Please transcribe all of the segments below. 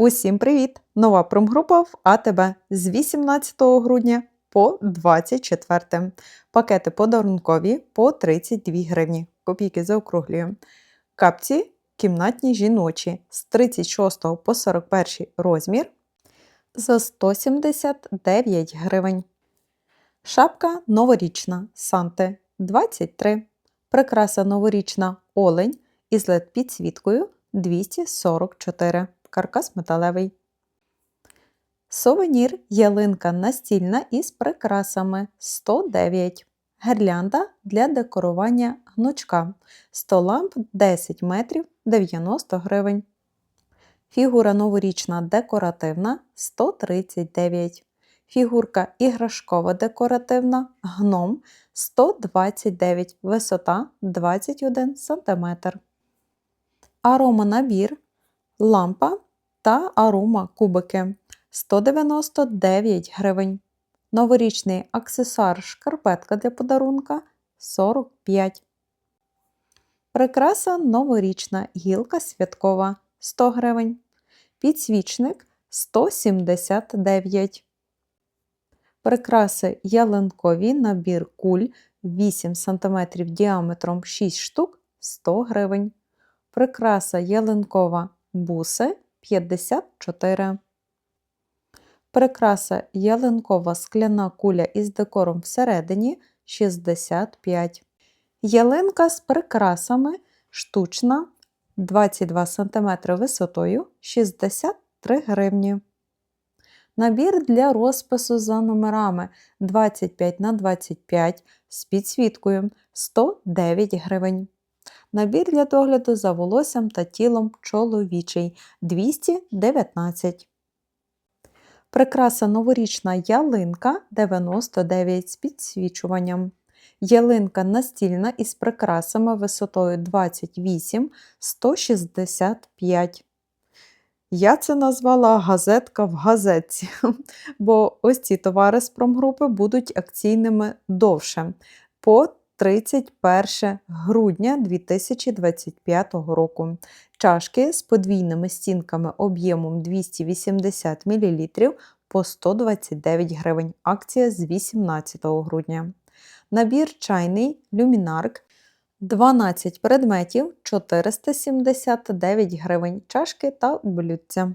Усім привіт! Нова промгрупа в АТБ з 18 грудня по 24. Пакети подарункові по 32 гривні. Копійки заокруглюю. Капці кімнатні жіночі з 36 по 41 розмір за 179 гривень. Шапка новорічна Санте 23. Прикраса новорічна Олень із led підсвіткою 244. Каркас металевий. Сувенір ялинка настільна із прикрасами 109. Гірлянда для декорування гнучка. 100 ламп 10 метрів 90 гривень. Фігура новорічна декоративна 139. Фігурка іграшкова декоративна гном 129, висота 21 см. Ароманабір, лампа та арома кубики 199 гривень. Новорічний аксесуар шкарпетка для подарунка 45. Прикраса новорічна гілка святкова 100 гривень. Підсвічник 179. Прикраси ялинкові набір куль 8 см діаметром 6 штук 100 гривень. Прикраса ялинкова буси 54. Прикраса ялинкова скляна куля із декором всередині 65. Ялинка з прикрасами штучна 22 см висотою 63 гривні. Набір для розпису за номерами 25 на 25 з підсвіткою 109 гривень. Набір для догляду за волоссям та тілом чоловічий 219. Прикраса новорічна ялинка 99 з підсвічуванням. Ялинка настільна із прикрасами висотою 28 165. Я це назвала газетка в газетці, бо ось ці товари з промгрупи будуть акційними довше по 31 грудня 2025 року. Чашки з подвійними стінками об'ємом 280 мл по 129 гривень. Акція з 18 грудня. Набір чайний люмінарк 12 предметів 479 гривень. Чашки та блюдця.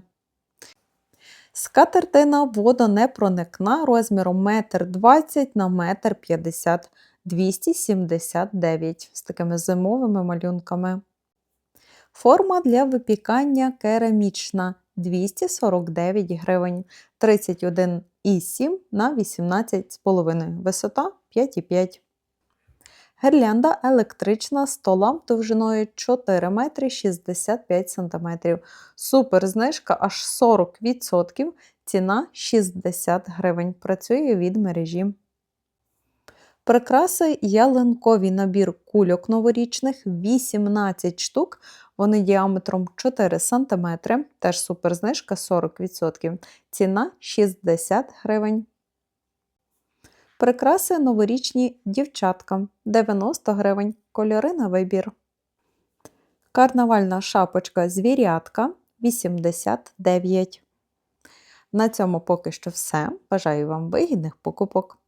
Скатертина водонепроникна розміром 1,20 на 1,50 м 279 з такими зимовими малюнками. Форма для випікання керамічна 249 гривень 31,7 на 18,5 висота 5,5. Гірлянда електрична 100 ламп довжиною 4 метри 65 см. Супер знижка аж 40%, ціна 60 гривень. Працює від мережі. Прикраси ялинковий набір кульок новорічних 18 штук. Вони діаметром 4 см, теж суперзнижка 40%. Ціна 60 гривень. Прикраси новорічні дівчаткам 90 гривень. Кольори на вибір. Карнавальна шапочка звірятка 89. На цьому поки що все. Бажаю вам вигідних покупок.